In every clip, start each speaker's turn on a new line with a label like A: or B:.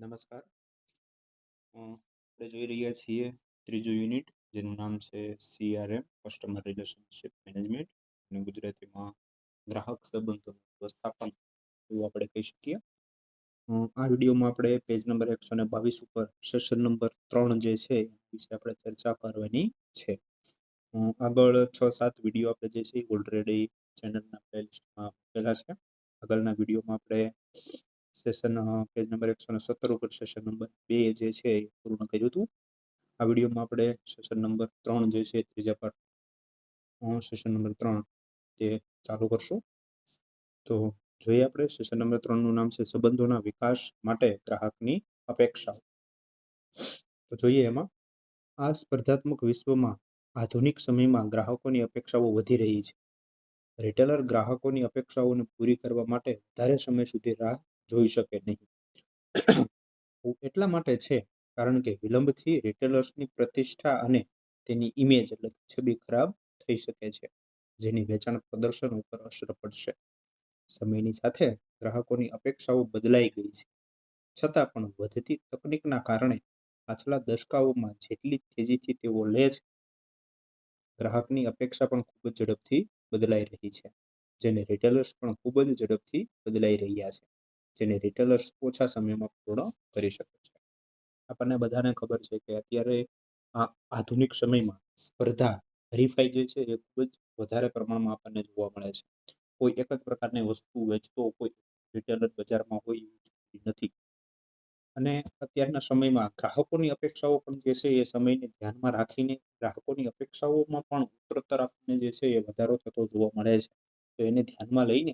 A: નમસ્કાર. આપણે જોઈ રહ્યા છીએ ત્રીજું યુનિટ, જેનું નામ છે સીઆરએમ કસ્ટમર રિલેશનશિપ મેનેજમેન્ટ અને ગુજરાતીમાં ગ્રાહક સંબંધો વ્યવસ્થાપન. એવું આપણે કહી શકીએ આ વિડીયોમાં આપણે પેજ નંબર એકસો ને બાવીસ ઉપર સેશન નંબર ત્રણ જે છે વિશે આપણે ચર્ચા કરવાની છે. આગળ છ સાત વીડિયો આપણે જે છે ઓલરેડી ચેનલના પ્લેલિસ્ટમાં મૂકેલા છે. આગળના વિડીયોમાં આપણે સેશન પેજ નંબર એકસો ને સત્તર ઉપર સેશન નંબર બે જે છે એ પૂર્ણ કર્યું હતું. આ વિડીયોમાં આપણે સેશન નંબર ત્રણ જે છે ત્રીજા પાર્ટ સેશન નંબર ત્રણ તે ચાલુ કરશું. તો જોઈએ આપણે સેશન નંબર ત્રણનું નામ છે સંબંધોના વિકાસ માટે ગ્રાહકની અપેક્ષાઓ. તો જોઈએ એમાં, આ સ્પર્ધાત્મક વિશ્વમાં આધુનિક સમયમાં ગ્રાહકોની અપેક્ષાઓ વધી રહી છે. રિટેલર ગ્રાહકોની અપેક્ષાઓને પૂરી કરવા માટે વધારે સમય સુધી રાહ જોઈ શકે નહીં. એટલા માટે છે, કારણ કે વિલંબથી રિટેલર્સની પ્રતિષ્ઠા અને તેની ઇમેજ એટલે છબી ખરાબ થઈ શકે છે, જેની વેચાણ પ્રદર્શન ઉપર અસર પડશે. સમયની સાથે ગ્રાહકોની અપેક્ષાઓ બદલાઈ ગઈ છે. છતાં પણ વધતી તકનીકના કારણે પાછલા દશકાઓમાં જેટલી તેજીથી તેઓ લે છે, ગ્રાહકની અપેક્ષા પણ ખૂબ જ ઝડપથી બદલાઈ રહી છે, જેને રિટેલર્સ પણ ખૂબ જ ઝડપથી બદલાઈ રહ્યા છે. જેને રિટેલર્સ ઓછા સમયમાં પૂર્ણ કરી શકે છે. આપણને બધાને ખબર છે કે અત્યારે આ આધુનિક સમયમાં સ્પર્ધા, હરીફાઈ જે છે એ ખૂબ જ વધારે પ્રમાણમાં આપણને જોવા મળે છે. કોઈ એક જ પ્રકારની વસ્તુ વેચતો કોઈ રિટેલર બજારમાં હોય નથી. અને અત્યારના સમયમાં ગ્રાહકોની અપેક્ષાઓ પણ જે છે એ સમયને ધ્યાનમાં રાખીને ગ્રાહકોની અપેક્ષાઓમાં પણ ઉત્તરોત્તર આપણને જે છે એ વધારો થતો જોવા મળે છે. તો એને ધ્યાનમાં લઈને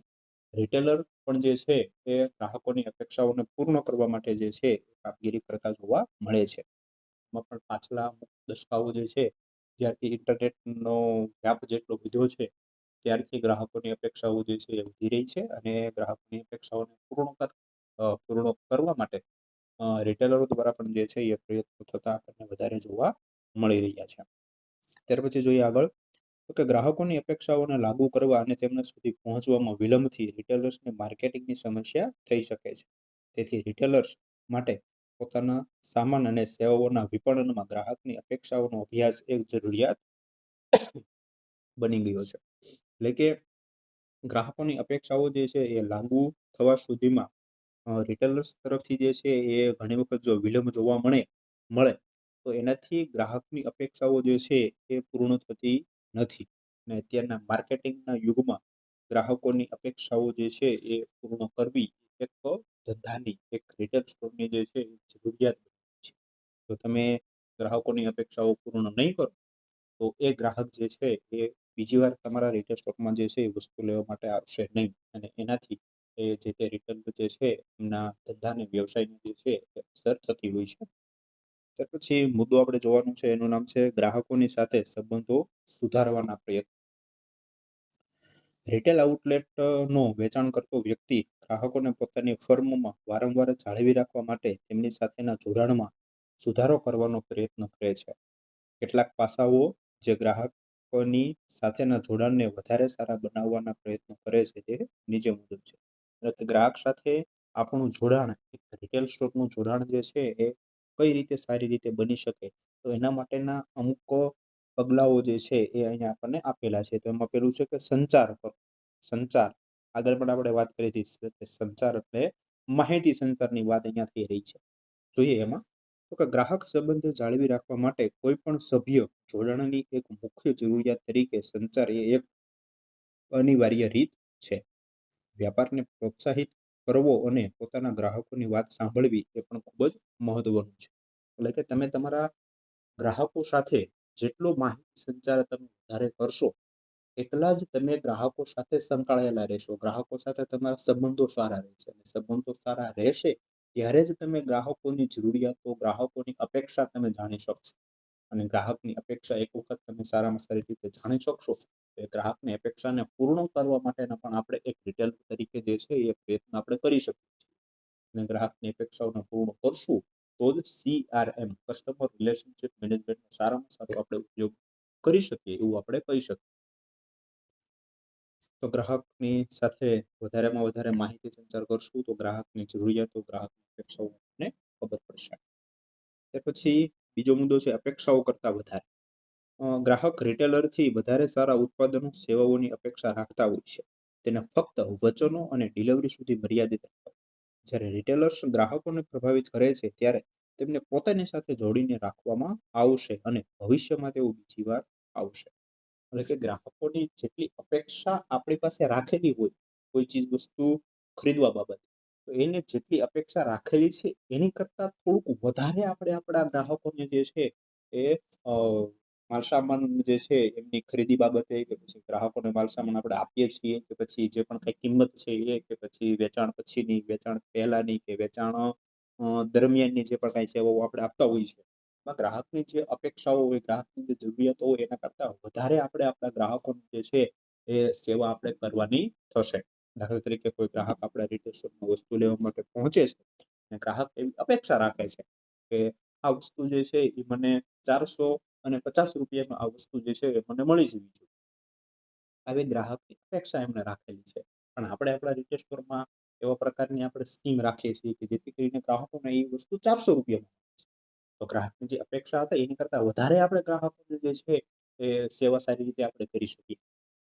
A: રિટેલર પણ જે છે એ ગ્રાહકોની અપેક્ષાઓને પૂર્ણ કરવા માટે જે છે કામગીરી કરતા જોવા મળે છે. એમાં પણ પાછલા દશકાઓ જે છે, જ્યારથી ઇન્ટરનેટનો વ્યાપ જેટલો વધ્યો છે, ત્યારથી ગ્રાહકોની અપેક્ષાઓ જે છે એ વધી રહી છે અને ગ્રાહકોની અપેક્ષાઓને પૂર્ણ પૂર્ણ કરવા માટે રિટેલરો દ્વારા પણ જે છે એ પ્રયત્નો થતા આપણને વધારે જોવા મળી રહ્યા છે. ત્યાર પછી જોઈએ આગળ તો કે ગ્રાહકોની અપેક્ષાઓને લાગુ કરવા અને તેમના સુધી પહોંચવામાં વિલંબથી રિટેલર્સને માર્કેટિંગની સમસ્યા થઈ શકે છે. તેથી રિટેલર્સ માટે પોતાના સામાન અને સેવાઓના વિપણનમાં ગ્રાહકની અપેક્ષાઓનો અભ્યાસ એક જરૂરિયાત બની ગયો છે. એટલે કે ગ્રાહકોની અપેક્ષાઓ જે છે એ લાગુ થવા સુધીમાં રિટેલર્સ તરફથી જે છે એ ઘણી વખત જો વિલંબ જોવા મળે મળે તો એનાથી ગ્રાહકની અપેક્ષાઓ જે છે એ પૂર્ણ થતી નથી. અને અત્યારના માર્કેટિંગના યુગમાં ગ્રાહકોની અપેક્ષાઓ જે છે એ પૂર્ણ કરવી એક ધંધાની એક રિટેલ સ્ટોરની જે છે એ જરૂરિયાત છે. જો તમે ગ્રાહકોની અપેક્ષાઓ પૂર્ણ નહીં કરો, તો એ ગ્રાહક જે છે એ બીજી વાર તમારા રિટેલ સ્ટોકમાં જે છે એ વસ્તુ લેવા માટે આવશે નહીં. અને એનાથી એ જે તે રિટેલ જે છે એમના ધંધાને વ્યવસાયને જે છે એ અસર થતી હોય છે. ત્યાર પછી મુદ્દો આપણે જોવાનું છે, એનું નામ છે ગ્રાહકોની સાથે સંબંધો સુધારવાના પ્રયત્ન. રિટેલ આઉટલેટ નો વેચાણ કરતો વ્યક્તિ ગ્રાહકોને પોતાની ફર્મમાં વારંવાર જાળવી રાખવા માટે તેમની સાથેના જોડાણમાં સુધારો કરવાનો પ્રયત્ન કરે છે. કેટલાક પાસાઓ જે ગ્રાહકોની સાથેના જોડાણને વધારે સારા બનાવવાના પ્રયત્નો કરે છે તે નીચે મુજબ છે. ગ્રાહક સાથે આપણું જોડાણ રિટેલ સ્ટોરનું જોડાણ જે છે એ કઈ રીતે સારી રીતે બની શકે? તો એના માટેના અમુક પગલાઓ જે છે એ અહીંયા આપણને આપેલા છે. તો એમાં પેલું છે કે સંચાર કરો. સંચાર. આગળ પણ આપણે વાત કરી હતી સંચાર એટલે માહિતી સંચારની વાત અહીંયા થઈ રહી છે. જોઈએ એમાં. તો કે ગ્રાહક સંબંધ જાળવી રાખવા માટે કોઈ પણ સભ્ય જોડાણની એક મુખ્ય જરૂરિયાત તરીકે સંચાર એ એક અનિવાર્ય રીત છે. વ્યાપારને પ્રોત્સાહિત કરવો અને પોતાના ગ્રાહકોની વાત સાંભળવી એ પણ ખૂબ જ મહત્વનું છે. એટલે કે તમે તમારા ગ્રાહકો સાથે જેટલો માહિતી સંચાર તમે વધારે કરશો, એટલા જ તમે ગ્રાહકો સાથે સંકળાયેલા રહેશો. ગ્રાહકો સાથે તમારા સંબંધો સારા રહેશે અને સંબંધો સારા રહેશે ત્યારે જ તમે ગ્રાહકોની જરૂરિયાતો, ગ્રાહકોની અપેક્ષા તમે જાણી શકશો. અને ગ્રાહકની અપેક્ષા એક વખત તમે સારામાં સારી રીતે જાણી શકશો ગ્રાહકની અપેક્ષાને પૂર્ણ કરવા માટેના પણ આપણે એક રિટેલ તરીકે જે છે એ પ્રયત્ન આપણે કરી શકીએ છીએ. ગ્રાહકની અપેક્ષાઓને પૂર્ણ કરશું તો જ સીઆરએમ કસ્ટમર રિલેશનશિપ મેનેજમેન્ટનો સારામાં સારો આપણે ઉપયોગ કરી શકીએ એવું આપણે કહી શકીએ. તો ગ્રાહકની સાથે વધારેમાં વધારે માહિતી સંચાર કરશું તો ગ્રાહકની જરૂરિયાતો, ગ્રાહકની અપેક્ષાઓને ખબર પડશે. ત્યાર પછી બીજો મુદ્દો છે અપેક્ષાઓ કરતા વધારે. ગ્રાહક રિટેલરથી વધારે સારા ઉત્પાદનો, સેવાઓની અપેક્ષા રાખતા હોય છે. તેને ફક્ત વચનો અને ડિલિવરી સુધી મર્યાદિત જ્યારે રિટેલર્સ ગ્રાહકોને પ્રભાવિત કરે છે, ત્યારે તેમને પોતાની સાથે જોડીને રાખવામાં આવશે અને ભવિષ્યમાં તેઓ બીજી વાર આવશે. એટલે કે ગ્રાહકોની જેટલી અપેક્ષા આપણી પાસે રાખેલી હોય, કોઈ ચીજ વસ્તુ ખરીદવા બાબતે, તો એને જેટલી અપેક્ષા રાખેલી છે, એની કરતાં થોડુંક વધારે આપણે આપણા ગ્રાહકોને જે છે એ માલસામાન જે છે, એમની ખરીદી બાબતે કે પછી ગ્રાહકોને માલસામાન આપણે આપીએ છીએ કે પછી જે પણ કઈ કિંમત છે એ, કે પછી વેચાણ પછીની, વેચાણ પહેલાની કે વેચાણ દરમિયાનની જે પણ કાંઈ સેવાઓ આપણે આપતા હોઈએ છીએ. એમાં ગ્રાહકની જે અપેક્ષાઓ હોય, ગ્રાહકની જે જરૂરિયાતો હોય એના કરતાં વધારે આપણે આપણા ગ્રાહકોની જે છે એ સેવા આપણે કરવાની થશે. દાખલા તરીકે કોઈ ગ્રાહક આપણા રિટેલ શોપમાં વસ્તુ લેવા માટે પહોંચે છે અને ગ્રાહક એવી અપેક્ષા રાખે છે કે આ વસ્તુ જે છે એ મને ચારસો અને પચાસ રૂપિયામાં આ વસ્તુ જે છે એ મને મળી જવી જોઈએ. આવી ગ્રાહકની અપેક્ષા એમણે રાખેલી છે. પણ આપણે આપણા રિટેલ સ્ટોરમાં એવા પ્રકારની આપણે સ્કીમ રાખીએ છીએ કે જેથી કરીને ગ્રાહકોને એ વસ્તુ ચારસો રૂપિયામાં તો ગ્રાહકની જે અપેક્ષા હતા એની કરતાં વધારે આપણે ગ્રાહકોને જે છે એ સેવા સારી રીતે આપણે કરી શકીએ.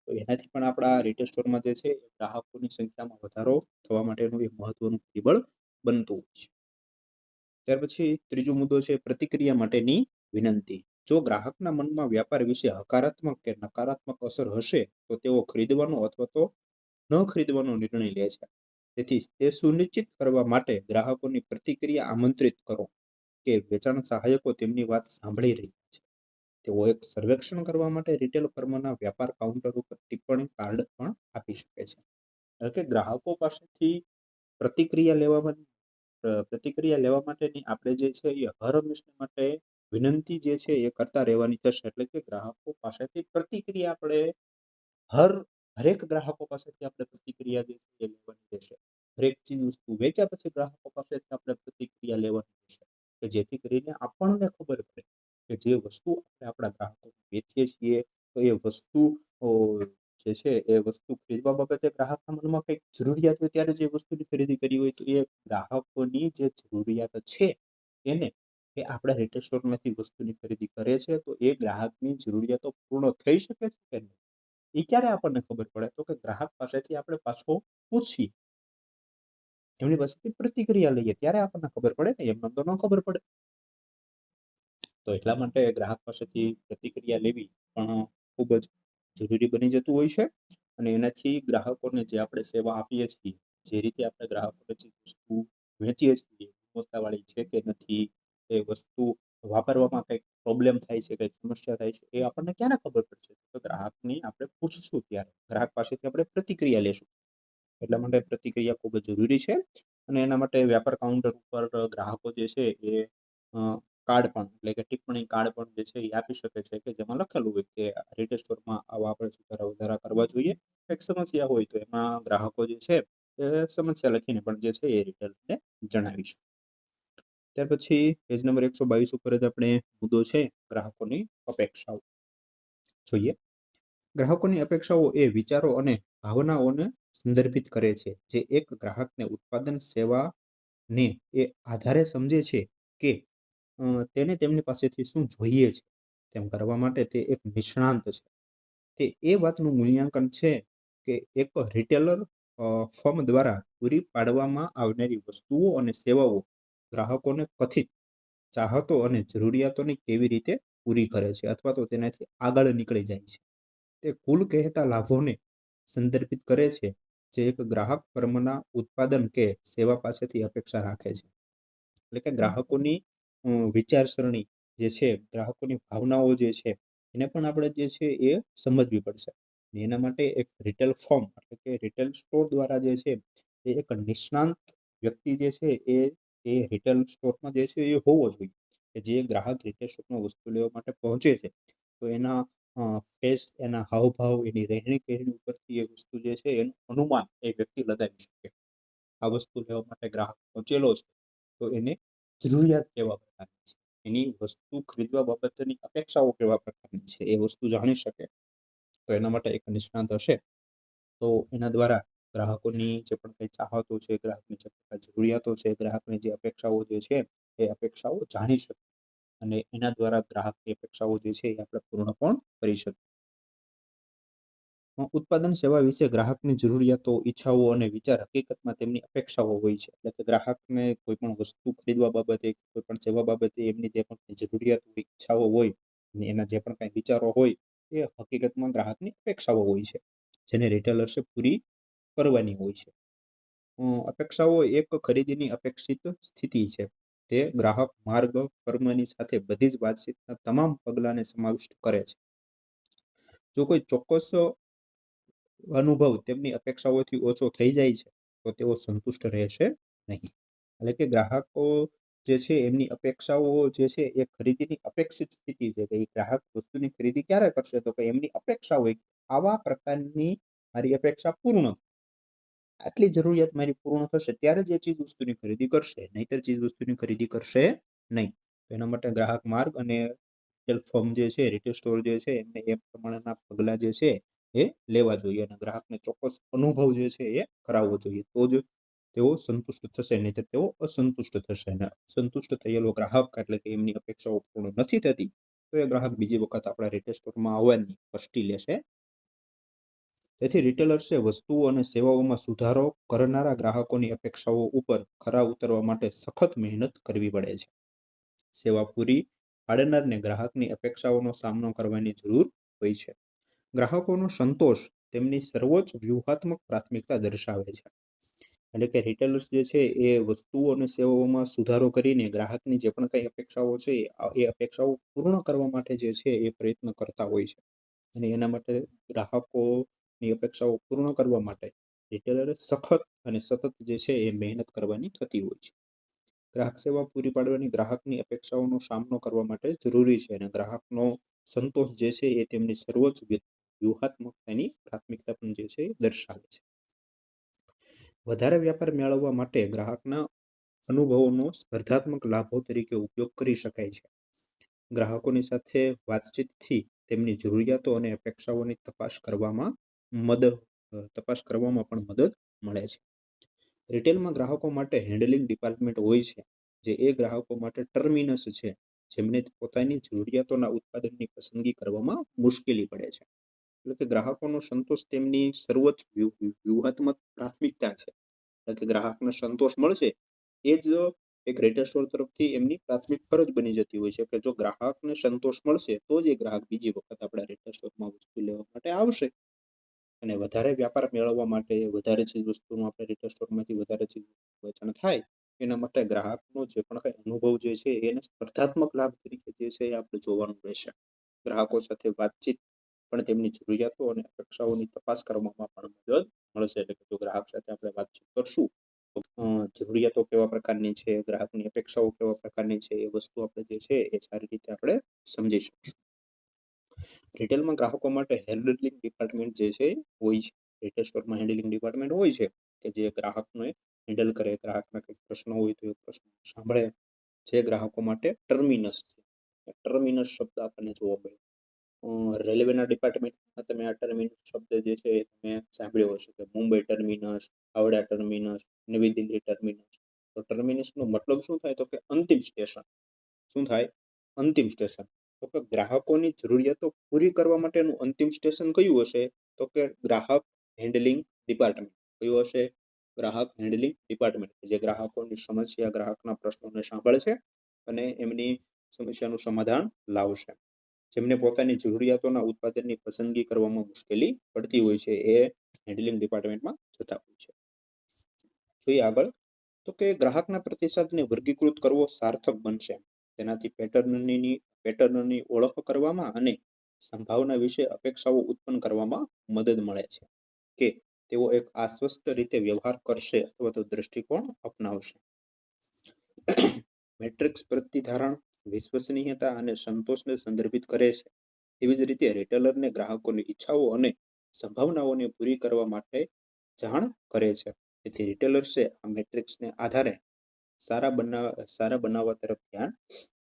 A: તો એનાથી પણ આપણા રિટેલ સ્ટોરમાં જે છે ગ્રાહકોની સંખ્યામાં વધારો થવા માટેનું એક મહત્વનું પરિબળ બનતું હોય છે. ત્યાર પછી ત્રીજો મુદ્દો છે પ્રતિક્રિયા માટેની વિનંતી. જો ગ્રાહકના મનમાં વ્યાપાર વિશે હકારાત્મક કે નકારાત્મક અસર હશે, તો તેઓ ખરીદવાનો અથવા તો ન ખરીદવાનો નિર્ણય લે છે. તેથી તે સુનિશ્ચિત કરવા માટે ગ્રાહકોની પ્રતિક્રિયા આમંત્રિત કરો કે વેચાણ સહાયકો તેમની વાત સાંભળી રહ્યા છે. તેઓ એક સર્વેક્ષણ કરવા માટે રિટેલ ફર્મના વ્યાપાર કાઉન્ટર ઉપર ટિપ્પણી કાર્ડ પણ આપી શકે છે. એટલે કે ગ્રાહકો પાસેથી પ્રતિક્રિયા લેવામાં પ્રતિક્રિયા લેવા માટેની આપણે જે છે એ હર હંમેશા માટે વિનંતી જે છે એ કરતા રહેવાની થશે. એટલે કે ગ્રાહકો પાસેથી પ્રતિક્રિયા આપણે હર, હરેક ગ્રાહકો પાસેથી આપણે પ્રતિક્રિયા જે છે લેવાની રહેશે. હરેક ચીજ વસ્તુ વેચ્યા પછી ગ્રાહકો પાસેથી આપણે પ્રતિક્રિયા લેવાની રહેશે. કે જેથી કરીને આપણને ખબર પડે કે જે વસ્તુ આપણે આપણા ગ્રાહકોને વેચીએ છીએ, તો એ વસ્તુ જે છે એ વસ્તુ ખરીદવા બાબતે ગ્રાહકના મનમાં કંઈક જરૂરિયાત હોય ત્યારે જે વસ્તુની ખરીદી કરી હોય તો એ ગ્રાહકોની જે જરૂરિયાત છે એને એ આપણા રિટેલ સ્ટોરમાંથી વસ્તુની ખરીદી કરે છે તો એ ગ્રાહકની જરૂરિયાતો પૂર્ણ થઈ શકે છે કે નહીં? એ ક્યારે આપણને ખબર પડે? તો કે ગ્રાહક પાસેથી આપણે પાછો પૂછીએ. એમની પાસેથી પ્રતિક્રિયા લઈએ, ત્યારે આપણને ખબર પડે ને, એમને તો ન ખબર પડે. તો એટલા માટે ગ્રાહક પાસેથી પ્રતિક્રિયા લેવી પણ ખૂબ જ જરૂરી બની જતું હોય છે. અને એનાથી ગ્રાહકોને જે આપણે સેવા આપીએ છીએ, જે રીતે આપણે ગ્રાહકોને જે વસ્તુ વેચીએ છીએ, ગુણવત્તાવાળી છે કે નથી એ વસ્તુ વાપરવામાં કંઈક પ્રોબ્લેમ થાય છે, કંઈક સમસ્યા થાય છે, એ આપણને ક્યારે ખબર પડશે? તો ગ્રાહકની આપણે પૂછશું ત્યારે. ગ્રાહક પાસેથી આપણે પ્રતિક્રિયા લેશું. એટલા માટે પ્રતિક્રિયા ખૂબ જ જરૂરી છે અને એના માટે વ્યાપાર કાઉન્ટર ઉપર ગ્રાહકો જે છે એ કાર્ડ પણ, એટલે કે ટિપ્પણી કાર્ડ પણ જે છે એ આપી શકે છે કે જેમાં લખેલું હોય કે રિટેલ સ્ટોરમાં આવા આપણે સુધારા વધારા કરવા જોઈએ. કંઈક સમસ્યા હોય તો એમાં ગ્રાહકો જે છે એ સમસ્યા લખીને પણ જે છે એ રિટેલરને જણાવીશું. ત્યાર પછી પેજ નંબર એકસો બાવીસ ઉપર જ આપણે મુદ્દો છે ગ્રાહકોની અપેક્ષાઓ. જોઈએ. ગ્રાહકોની અપેક્ષાઓ એ વિચારો અને ભાવનાઓને સંદર્ભિત કરે છે, જે એક ગ્રાહકને ઉત્પાદન સેવાને એ આધારે સમજે છે કે તેને તેમની પાસેથી શું જોઈએ છે. તેમ કરવા માટે તે એક નિષ્ણાંત છે. તે એ વાતનું મૂલ્યાંકન છે કે એક રિટેલર ફર્મ દ્વારા પૂરી પાડવામાં આવનારી વસ્તુઓ અને સેવાઓ ગ્રાહકોને કથિત ચાહતો અને જરૂરિયાતોને કેવી રીતે પૂરી કરે છે અથવા તો તેનાથી આગળ નીકળી જાય છે. તે કુલ કહેતા લાભોને સંદર્ભિત કરે છે, જે એક ગ્રાહક ફર્મના ઉત્પાદન કે સેવા પાસેથી અપેક્ષા રાખે છે. એટલે કે ગ્રાહકોની વિચારસરણી જે છે, ગ્રાહકોની ભાવનાઓ જે છે, એને પણ આપણે જે છે એ સમજવી પડશે. એના માટે એક રિટેલ ફોર્મ એટલે કે રિટેલ સ્ટોર દ્વારા જે છે, એ એક નિષ્ણાંત વ્યક્તિ જે છે એ એ રિટેલ સ્ટોરમાં જે છે એ હોવો જોઈએ કે જે ગ્રાહક રિટેલ સ્ટોરમાં વસ્તુ લેવા માટે પહોંચે છે. તો એના ફેસ એના હાવભાવ, એની રહેણી કહેણી ઉપરથી એ વસ્તુ જે છે એનું અનુમાન એ વ્યક્તિ લગાવી શકે. આ વસ્તુ લેવા માટે ગ્રાહક પહોંચેલો છે તો એને જરૂરિયાત કેવા પ્રકારની છે? એની વસ્તુ ખરીદવા બાબતની અપેક્ષાઓ કેવા પ્રકારની છે? એ વસ્તુ જાણી શકે. તો એના માટે એક નિષ્ણાંત હશે. તો એના દ્વારા ગ્રાહકોની જે પણ કંઈ ચાહતો છે, ગ્રાહકની જે જરૂરિયાતો છે, ગ્રાહકની જે અપેક્ષાઓ જે છે, એ અપેક્ષાઓ જાણી શકીએ અને એના દ્વારા ગ્રાહકની અપેક્ષાઓ જે છે, એ આપણે પૂર્ણ પણ કરી શકીએ. ઉત્પાદન સેવા વિશે ગ્રાહકની જરૂરિયાતો, ઈચ્છાઓ અને વિચાર હકીકતમાં તેમની અપેક્ષાઓ હોય છે. એટલે કે ગ્રાહકને કોઈ પણ વસ્તુ ખરીદવા બાબતે, કોઈ પણ સેવા બાબતે એમની જે પણ જરૂરિયાત હોય, ઈચ્છાઓ હોય, અને એના જે પણ કાંઈ વિચારો હોય, એ હકીકતમાં ગ્રાહકની અપેક્ષાઓ હોય છે. જેને રિટેલર્સે પૂરી કરવાની હોય છે. અપેક્ષાઓ એક ખરીદીની અપેક્ષિત સ્થિતિ છે. તે ગ્રાહક માર્ગ કર્મની સાથે બધી જ વાતચીતના તમામ પગલાંને સમાવિષ્ટ કરે છે. જો કોઈ ચોક્કસ અનુભવ તેમની અપેક્ષાઓથી ઓછો થઈ જાય છે, તો તેઓ સંતુષ્ટ રહેશે નહીં. એટલે કે ગ્રાહકો જે છે એમની અપેક્ષાઓ જે છે એ ખરીદીની અપેક્ષિત સ્થિતિ છે કે ગ્રાહક વસ્તુની ખરીદી ક્યારે કરશે, તો કે એમની અપેક્ષા હોય આવા પ્રકારની મારી અપેક્ષા પૂર્ણ આટલી જરૂરિયાત મારી પૂર્ણ થશે ત્યારે જ એ ચીજ વસ્તુની ખરીદી કરશે, નહીતર ચીજ વસ્તુની ખરીદી કરશે નહીં. તો એના માટે ગ્રાહક માર્ગ અને રિટેલ જે છે રિટેલ સ્ટોર જે છે, એમને એ પ્રમાણેના પગલાં જે છે એ લેવા જોઈએ અને ગ્રાહકને ચોક્કસ અનુભવ જે છે એ કરાવવો જોઈએ. તો જ તેઓ સંતુષ્ટ થશે નહીં તો તેઓ અસંતુષ્ટ થશે અને સંતુષ્ટ થયેલો ગ્રાહક એટલે કે એમની અપેક્ષાઓ પૂર્ણ નથી થતી, તો એ ગ્રાહક બીજી વખત આપણા રિટેલ સ્ટોરમાં આવવાની કષ્ટી લેશે તેથી રિટેલર્સે વસ્તુઓ અને સેવાઓમાં સુધારો કરનારા ગ્રાહકોની અપેક્ષાઓ ઉપર ખરા ઉતરવા માટે સખત મહેનત કરવી પડે છે. સેવા પૂરી પાડનારને ગ્રાહકની અપેક્ષાઓનો સામનો કરવાની જરૂર હોય છે. ગ્રાહકોનો સંતોષ તેમની સર્વોચ્ચ વ્યૂહાત્મક પ્રાથમિકતા દર્શાવે છે. એટલે કે રિટેલર્સ જે છે એ વસ્તુઓ અને સેવાઓમાં સુધારો કરીને ગ્રાહકની જે પણ કંઈ અપેક્ષાઓ છે એ અપેક્ષાઓ પૂર્ણ કરવા માટે જે છે એ પ્રયત્ન કરતા હોય છે. અને એના માટે ગ્રાહકોની અપેક્ષાઓ પૂર્ણ કરવા માટે રિટેલરે સખત અને સતત જે છે એ મહેનત કરવાની થતી હોય છે. ગ્રાહક સેવા પૂરી પાડવાની ગ્રાહકની અપેક્ષાઓનો સામનો કરવા માટે જરૂરી છે અને ગ્રાહકનો સંતોષ જે છે એ તેમની સર્વોચ્ચ વ્યૂહાત્મકતાની પ્રાથમિકતા પણ જે છે એ દર્શાવે છે. વધારે વ્યાપાર મેળવવા માટે ગ્રાહકના અનુભવોનો સ્પર્ધાત્મક લાભો તરીકે ઉપયોગ કરી શકાય છે. ગ્રાહકોની સાથે વાતચીતથી તેમની જરૂરિયાતો અને અપેક્ષાઓની તપાસ કરવામાં મદદ તપાસ કરવામાં પણ મદદ મળે છે. રિટેલમાં ગ્રાહકો માટે હેન્ડલિંગ ડિપાર્ટમેન્ટ હોય છે, જે એ ગ્રાહકો માટે ટર્મિનસ છે, જેમને પોતાની જરૂરિયાતોના ઉત્પાદનની પસંદગી કરવામાં મુશ્કેલી પડે છે. એટલે કે ગ્રાહકોનો સંતોષ તેમની સર્વોચ્ચ વ્યૂહાત્મક પ્રાથમિકતા છે. એટલે કે ગ્રાહકને સંતોષ મળશે, એ જ એક રિટેલ સ્ટોર તરફથી એમની પ્રાથમિક ફરજ બની જતી હોય છે કે જો ગ્રાહકને સંતોષ મળશે, તો જ એ ગ્રાહક બીજી વખત આપણા રિટેલ સ્ટોરમાં વસ્તુ લેવા માટે આવશે. અને વધારે વ્યાપાર મેળવવા માટે વધારે ચીજ વસ્તુનું આપણે રિટેલ સ્ટોરમાંથી વધારે ચીજ વેચાણ થાય, એના માટે ગ્રાહકનો જે પણ કંઈ અનુભવ જે છે, એને સ્પર્ધાત્મક લાભ તરીકે જે છે એ આપણે જોવાનું રહેશે. ગ્રાહકો સાથે વાતચીત પણ તેમની જરૂરિયાતો અને અપેક્ષાઓની તપાસ કરવામાં પણ મદદ મળશે. એટલે કે જો ગ્રાહક સાથે આપણે વાતચીત કરશું, તો જરૂરિયાતો કેવા પ્રકારની છે, ગ્રાહકની અપેક્ષાઓ કેવા પ્રકારની છે, એ વસ્તુ આપણે જે છે એ સારી રીતે આપણે સમજી શકીશું. રિટેલમાં ગ્રાહકો માટે હેન્ડલિંગ ડિપાર્ટમેન્ટ જે છે, હોય છે. રિટેલ સ્ટોરમાં હેન્ડલિંગ ડિપાર્ટમેન્ટ હોય છે કે જે ગ્રાહકને હેન્ડલ કરે, ગ્રાહકના કંઈક પ્રશ્નો હોય તો એ પ્રશ્નો સાંભળે. જે ગ્રાહકો માટે ટર્મિનસ છે. ટર્મિનસ શબ્દ આપણને જોવા મળે રેલવેના ડિપાર્ટમેન્ટમાં તમે આ ટર્મિનસ શબ્દ જે છે એ તમે સાંભળ્યો હશે કે મુંબઈ ટર્મિનસ હાવડા ટર્મિનસ નવી દિલ્હી ટર્મિનસ તો ટર્મિનસનો મતલબ શું થાય તો કે અંતિમ સ્ટેશન શું થાય? અંતિમ સ્ટેશન તો કે ગ્રાહકોની જરૂરિયાતો પૂરી કરવા માટેનું અંતિમ સ્ટેશન કયું હશે? તો કે ગ્રાહક હેન્ડલિંગ ડિપાર્ટમેન્ટ કયું હશે? ગ્રાહક હેન્ડલિંગ ડિપાર્ટમેન્ટ, જે ગ્રાહકોની સમસ્યા ગ્રાહકના પ્રશ્નોને સાંભળશે અને એમની સમસ્યાનું સમાધાન લાવશે. જેમને પોતાની જરૂરિયાતોના ઉત્પાદનની પસંદગી કરવામાં મુશ્કેલી પડતી હોય છે, એ હેન્ડલિંગ ડિપાર્ટમેન્ટમાં જતા હોય છે. જોઈએ આગળ, તો કે ગ્રાહકના પ્રતિસાદને વર્ગીકૃત કરવો સાર્થક બનશે. તેનાથી પેટર્નની પેટર્નની ઓળખ કરવામાં અને સંભાવના વિશે અપેક્ષાઓ ઉત્પન્ન કરવામાં મદદ મળે છે કે તેઓ એક આશ્વસ્ત રીતે વ્યવહાર કરશે અથવા તો દ્રષ્ટિકોણ અપનાવશે. મેટ્રિક્સ પ્રતિધારણ વિશ્વસનીયતા અને સંતોષને સંદર્ભિત કરે છે. એવી જ રીતે રિટેલરને ગ્રાહકોની ઈચ્છાઓ અને સંભાવનાઓને પૂરી કરવા માટે જાણ કરે છે. તેથી રિટેલર્સે આ મેટ્રિક્સને આધારે સારા બનાવવા સારા બનાવવા તરફ ધ્યાન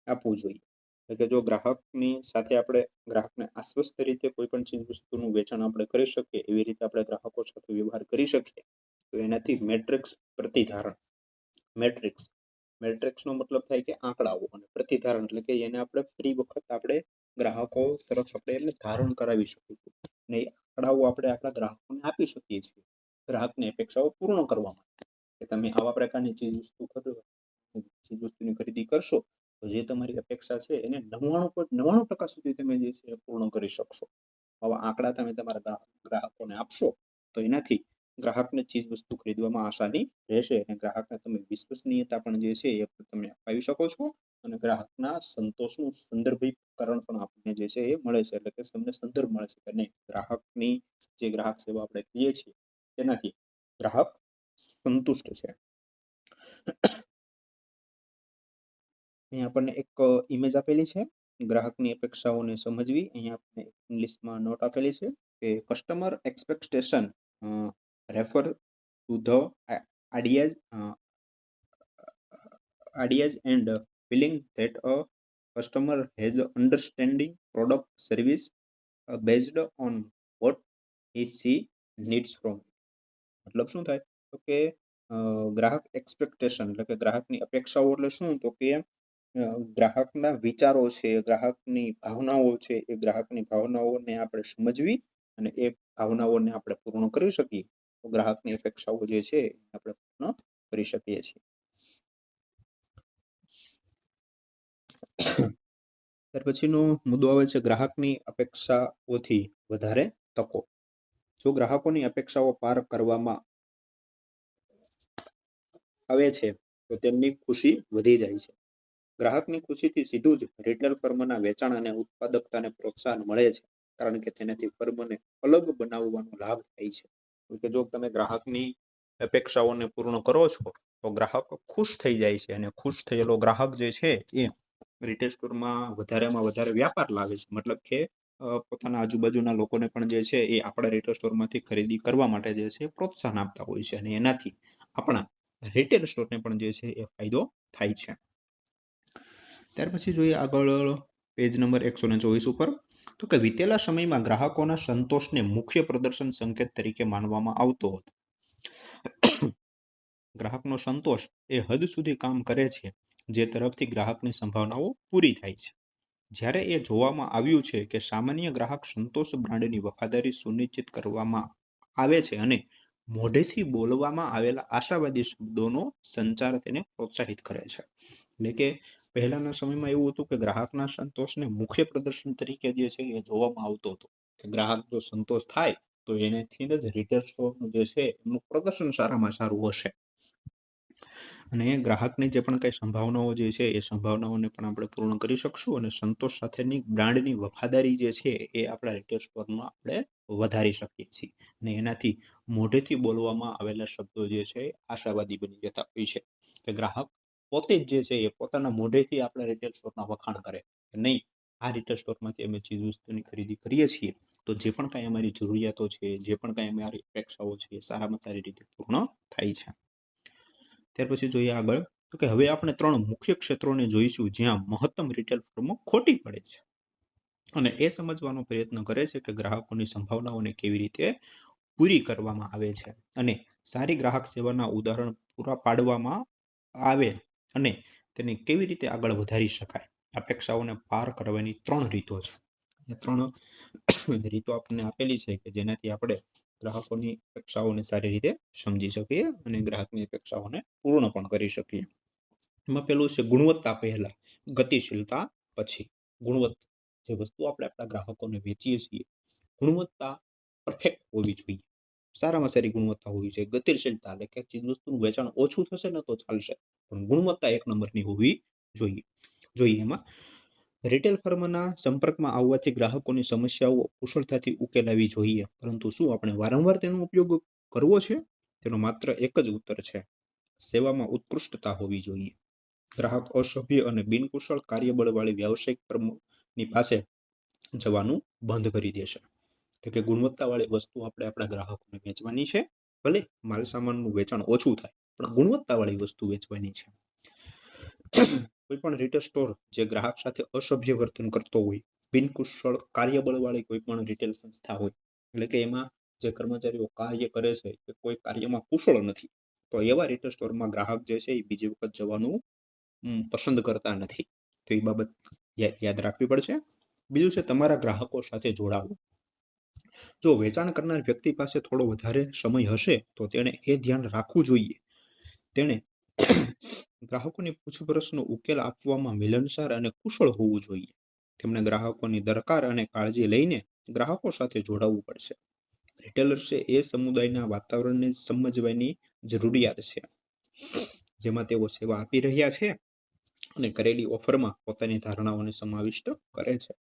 A: આપવું જોઈએ. એટલે કે જો ગ્રાહકની સાથે આપણે, ગ્રાહકને આશ્વસ્ત રીતે કોઈ પણ ચીજ વસ્તુનું વેચાણ આપણે કરી શકીએ, એવી રીતે આપણે ગ્રાહકો સાથે વ્યવહાર કરી શકીએ, તો એનાથી મેટ્રિક્સ પ્રતિધારણ, મેટ્રિક્સ, મેટ્રિક્સનો મતલબ થાય કે આંકડાઓ અને પ્રતિધારણ, એટલે કે એને આપણે ફ્રી વખત આપણે ગ્રાહકો તરફ આપણે એને ધારણ કરાવી શકીશું અને એ આંકડાઓ આપણે આપણા ગ્રાહકોને આપી શકીએ છીએ. ગ્રાહકની અપેક્ષાઓ પૂર્ણ કરવા માટે. કે તમે આવા પ્રકારની ચીજ વસ્તુ ચીજ વસ્તુની ખરીદી કરશો, તો જે તમારી અપેક્ષા છે એને નવ્વાણું પોઈન્ટ નવ્વાણું ટકા સુધી તમે જે છે પૂર્ણ કરી શકશો. આવા આંકડા તમે તમારા ગ્રાહકોને આપશો, તો એનાથી ગ્રાહકને ચીજ વસ્તુ ખરીદવામાં આસાની રહેશે અને ગ્રાહકને તમે વિશ્વસનીયતા પણ જે છે એ તમે અપાવી શકો છો અને ગ્રાહકના સંતોષનું સંદર્ભીકરણ પણ આપણને જે છે એ મળે છે, એટલે કે તમને સંદર્ભ મળે છે કે નહીં. ગ્રાહકની જે ગ્રાહક સેવા આપણે કહીએ છીએ, તેનાથી ગ્રાહક સંતુષ્ટ છે અહીંયા આપણને એક ઇમેજ આપેલી છે ગ્રાહકની અપેક્ષાઓને સમજવી અહીંયા આપણને ઇંગ્લિશમાં નોટ આપેલી છે કે customer expectation refer to the uh, feeling that a customer has a understanding product service uh, based on what he she needs from it. મતલબ શું થાય તો કે ગ્રાહક એક્સપેક્ટેશન એટલે કે ગ્રાહકની અપેક્ષાઓ એટલે શું? તો કે ગ્રાહકના વિચારો છે, ગ્રાહકની ભાવનાઓ છે, એ ગ્રાહકની ભાવનાઓને આપણે સમજવી અને એ ભાવનાઓને આપણે પૂર્ણ કરી શકીએ. તો ગ્રાહકની અપેક્ષાઓ જે છે આપણે પૂર્ણ કરી શકીએ છીએ. ત્યાર પછીનો મુદ્દો આવે છે ગ્રાહકની અપેક્ષાઓથી વધારે તકો. જો ગ્રાહકોની અપેક્ષાઓ પાર કરવામાં આવે છે, તો તેમની ખુશી વધી જાય છે. ગ્રાહકની ખુશીથી સીધું જ રિટેલ ફર્મના વેચાણ અને ઉત્પાદકતાને પ્રોત્સાહન મળે છે, કારણ કે તેનાથી ફર્મને અલગ બનાવવાનો લાભ થાય છે. કે જો તમે ગ્રાહકની અપેક્ષાઓને પૂર્ણ કરો છો, તો ગ્રાહક ખુશ થઈ જાય છે અને ખુશ થયેલો ગ્રાહક જે છે એ રિટેલ સ્ટોરમાં વધારેમાં વધારે વ્યાપાર લાવે છે. મતલબ કે પોતાના આજુબાજુના લોકોને પણ જે છે એ આપણા રિટેલ સ્ટોરમાંથી ખરીદી કરવા માટે જે છે પ્રોત્સાહન આપતા હોય છે અને એનાથી આપણા રિટેલ સ્ટોરને પણ જે છે એ ફાયદો થાય છે. ત્યાર પછી જોઈએ આગળ પેજ નંબર એકસો ને ચોવીસ ઉપર. તો કે વીતેલા સમયમાં ગ્રાહકોના સંતોષને મુખ્ય પ્રદર્શન સંકેત તરીકે માનવામાં આવતો હતો. ગ્રાહકનો સંતોષ એ હદ સુધી કામ કરે છે, જે તરફથી ગ્રાહકની સંભાવનાઓ પૂરી થાય છે. જ્યારે એ જોવામાં આવ્યું છે કે સામાન્ય ગ્રાહક સંતોષ બ્રાન્ડની વફાદારી સુનિશ્ચિત કરવામાં આવે છે અને મોઢેથી બોલવામાં આવેલા આશાવાદી શબ્દોનો સંચાર તેને પ્રોત્સાહિત કરે છે. એટલે કે પહેલાના સમયમાં એવું હતું કે ગ્રાહકના સંતોષને મુખ્ય પ્રદર્શન તરીકે જે છે એ જોવામાં આવતો હતો. કે ગ્રાહક જો સંતોષ થાય તો એનેથી જ રિટેલ સ્ટોરનું જે છે એનું પ્રદર્શન સારામાં સારું હશે. અને ગ્રાહકની જે પણ કઈ સંભાવનાઓ જે છે, એ સંભાવનાઓને પણ આપણે પૂર્ણ કરી શકશું અને સંતોષ સાથેની બ્રાન્ડની વફાદારી જે છે, એ આપણા રિટેલ સ્ટોરમાં આપણે વધારી શકીએ છીએ. અને એનાથી મોઢેથી બોલવામાં આવેલા શબ્દો જે છે, આશાવાદી બની જતા હોય છે કે ગ્રાહક પોતે જ જે છે, એ પોતાના મોઢેથી આપણા રિટેલ સ્ટોરના વખાણ કરે નહીં, આ રિટેલ સ્ટોરમાંથી અમે ચીજ વસ્તુની ખરીદી કરીએ છીએ, તો જે પણ કાંઈ અમારી જરૂરિયાતો છે, જે પણ કાંઈ અમારી અપેક્ષાઓ છે, એ સારામાં સારી રીતે પૂર્ણ થાય છે. ત્યાર પછી જોઈએ આગળ, તો કે હવે આપણે ત્રણ મુખ્ય ક્ષેત્રોને જોઈશું જ્યાં મહત્તમ રિટેલ ફર્મો ખોટી પડે છે. અને એ સમજવાનો પ્રયત્ન કરે છે કે ગ્રાહકોની સંભાવનાઓને કેવી રીતે પૂરી કરવામાં આવે છે અને સારી ગ્રાહક સેવાના ઉદાહરણ પૂરા પાડવામાં આવે અને તેને કેવી રીતે આગળ વધારી શકાય. અપેક્ષાઓને પાર કરવાની ત્રણ રીતો છે. ત્રણ રીતો આપણને આપેલી છે કે જેનાથી આપણે ગ્રાહકોની અપેક્ષાઓને સારી રીતે સમજી શકીએ અને ગ્રાહકની અપેક્ષાઓને પૂર્ણ પણ કરી શકીએ. એમાં પેલું છે ગુણવત્તા પહેલા, ગતિશીલતા પછી. ગુણવત્તા, જે વસ્તુ આપણે આપણા ગ્રાહકોને વેચીએ છીએ, ગુણવત્તા પરફેક્ટ હોવી જોઈએ. સારામાં સારી ગુણવત્તા હોવી જોઈએ. ગતિશીલતા એટલે કે ચીજ વસ્તુનું વેચાણ ઓછું થશે ને તો ચાલશે. પણ ગુણવત્તા એક નંબરની હોવી જોઈએ. જોઈએ એમાં રિટેલ ફર્મના સંપર્કમાં આવવાથી ગ્રાહકોની સમસ્યાઓ કુશળતાથી ઉકેલાવી જોઈએ. પરંતુ શું આપણે વારંવાર તેનો ઉપયોગ કરવો છે? તેનો માત્ર એક જ ઉત્તર છે. સેવામાં ઉત્કૃષ્ટતા હોવી જોઈએ. ગ્રાહક અસભ્ય અને બિનકુશળ કાર્યબળવાળી વ્યાવસાયિક ફર્મની પાસે જવાનું બંધ કરી દેશે તો કે ગુણવત્તાવાળી વસ્તુ આપણે આપણા ગ્રાહકોને વેચવાની છે. ભલે માલ સામાનનું વેચાણ ઓછું થાય, પણ ગુણવત્તાવાળી વસ્તુ વેચવાની છે. કોઈ પણ રિટેલ સ્ટોર જે ગ્રાહક સાથે અસભ્ય વર્તન કરતો હોય, બિનકુશળ કાર્યબળવાળી કોઈ પણ રિટેલ સંસ્થા હોય, એટલે કે એમાં જે કર્મચારીઓ કાર્ય કરે છે, એ કોઈ કાર્યમાં કુશળ નથી, તો એવા રિટેલ સ્ટોરમાં ગ્રાહક જે છે એ બીજી વખત જવાનું પસંદ કરતા નથી. તો એ બાબત યાદ રાખવી પડશે. બીજું છે તમારા ગ્રાહકો સાથે જોડાવું. જો વેચાણ કરનાર વ્યક્તિ પાસે થોડો વધારે સમય હશે, તો તેણે એ ધ્યાન રાખવું જોઈએ. તેણે ગ્રાહકોની પૂછપરછનો ઉકેલ આપવામાં મિલનસાર અને કુશળ હોવું જોઈએ. તેમણે ગ્રાહકોની દરકાર અને કાળજી લઈને ગ્રાહકો સાથે જોડાવવું પડશે. રિટેલર્સે એ સમુદાયના વાતાવરણને સમજવાની જરૂરિયાત છે. જેમાં તેઓ સેવા આપી રહ્યા છે અને કરેલી ઓફરમાં પોતાની ધારણાઓને સમાવિષ્ટ કરે છે.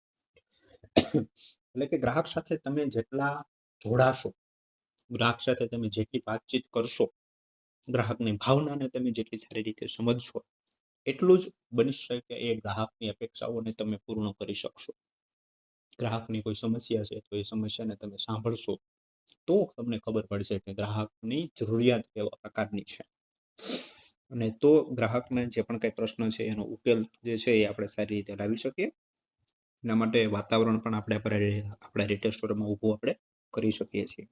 A: એટલે કે ગ્રાહક સાથે તમે જેટલા જોડાશો, ગ્રાહક સાથે તમે જેટલી વાતચીત કરશો ગ્રાહકની ભાવનાને તમે જેટલી સારી રીતે સમજશો, એટલું જ બની શકે એ ગ્રાહકની અપેક્ષાઓને તમે પૂર્ણ કરી શકશો. ગ્રાહકની કોઈ સમસ્યા છે તો એ સમસ્યાને તમે સાંભળશો, તો તમને ખબર પડશે કે ગ્રાહકની જરૂરિયાત કેવા પ્રકારની છે. અને તો ગ્રાહકને જે પણ કઈ પ્રશ્ન છે એનો ઉકેલ જે છે એ આપણે સારી રીતે લાવી શકીએ. એના માટે વાતાવરણ પણ આપણે આપણે રિટેલ સ્ટોરમાં ઊભું આપણે કરી શકીએ છીએ.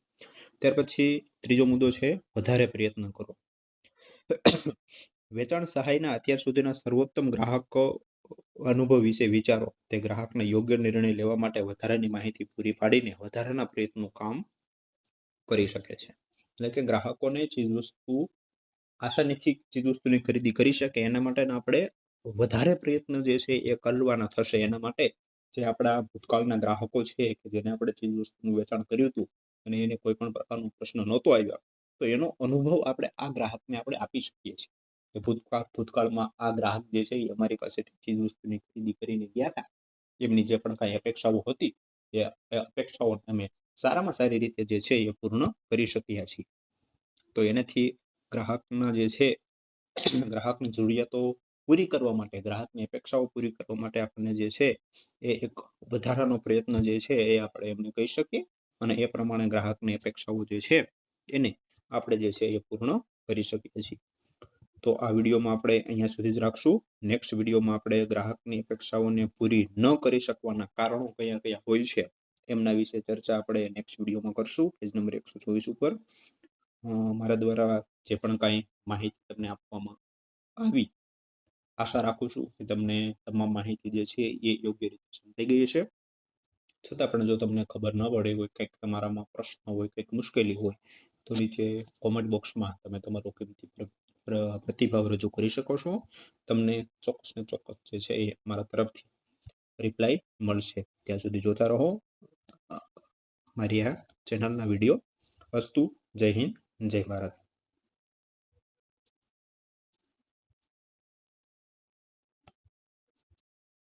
A: ત્યાર પછી ત્રીજો મુદ્દો છે, વધારે પ્રયત્ન કરો. વેચાણ સહાયના અત્યાર સુધીના સર્વોત્તમ ગ્રાહક અનુભવ વિશે વિચારો. તે ગ્રાહકને યોગ્ય નિર્ણય લેવા માટે વધારાની માહિતી પૂરી પાડીને વધારાના પ્રયત્નો કામ કરી શકે છે. એટલે કે ગ્રાહકોને ચીજવસ્તુ, આસાનીથી ચીજવસ્તુની ખરીદી કરી શકે. એના માટે આપણે વધારે પ્રયત્ન જે છે એ કરવાના થશે. એના માટે જે આપણા ભૂતકાળના ગ્રાહકો છે કે જેને આપણે ચીજવસ્તુનું વેચાણ કર્યું હતું અને એને કોઈ પણ પ્રકારનો પ્રશ્ન નહોતો આવ્યો તો એનો અનુભવ આપણે આ ગ્રાહકને આપણે આપી શકીએ છીએ. ભૂતકાળ, ભૂતકાળમાં આ ગ્રાહક જે છે એ અમારી પાસેથી ચીજ વસ્તુની ખરીદી કરીને ગયા હતા. એમની જે પણ કાંઈ અપેક્ષાઓ હતી, એ અપેક્ષાઓને અમે સારામાં સારી રીતે જે છે એ પૂર્ણ કરી શક્યા છીએ. તો એનાથી ગ્રાહકના જે છે ગ્રાહકની જરૂરિયાતો પૂરી કરવા માટે, ગ્રાહકની અપેક્ષાઓ પૂરી કરવા માટે આપણને જે છે એ એક વધારાનો પ્રયત્ન જે છે એ આપણે એમને કહી શકીએ. અને એ પ્રમાણે ગ્રાહકની અપેક્ષાઓ જે છે એને આપણે જે છે એ પૂર્ણ કરી શકીએ છીએ. તો આ વિડીયોમાં આપણે અહીંયા સુધી જ રાખશું. નેક્સ્ટ વિડીયોમાં આપણે ગ્રાહકની અપેક્ષાઓને પૂરી ન કરી શકવાના કારણો કયા કયા હોય છે એમના વિશે ચર્ચા આપણે નેક્સ્ટ વિડીયોમાં કરશું. પેજ નંબર એકસો ચોવીસ ઉપર. મારા દ્વારા જે પણ કાંઈ માહિતી તમને આપવામાં આવી, આશા રાખું છું કે તમને તમામ માહિતી જે છે એ યોગ્ય રીતે સમજાઈ ગઈ છે છતાં પણ જો તમને ખબર ન પડે હોય, કંઈક તમારામાં પ્રશ્ન હોય, કંઈક મુશ્કેલી હોય તો નીચે કોમેન્ટ બોક્સમાં તમે તમારો કિંમતી પ્ર- પ્ર- પ્રતિભાવ રજૂ કરી શકો છો. તમને ચોક્કસ ને ચોક્કસ જે છે એ મારા તરફથી રિપ્લાય મળશે. ત્યાં સુધી જોતા રહો. મારી આ ચેનલના વીડિયો અસ્તુ જય હિન્દ, જય ભારત.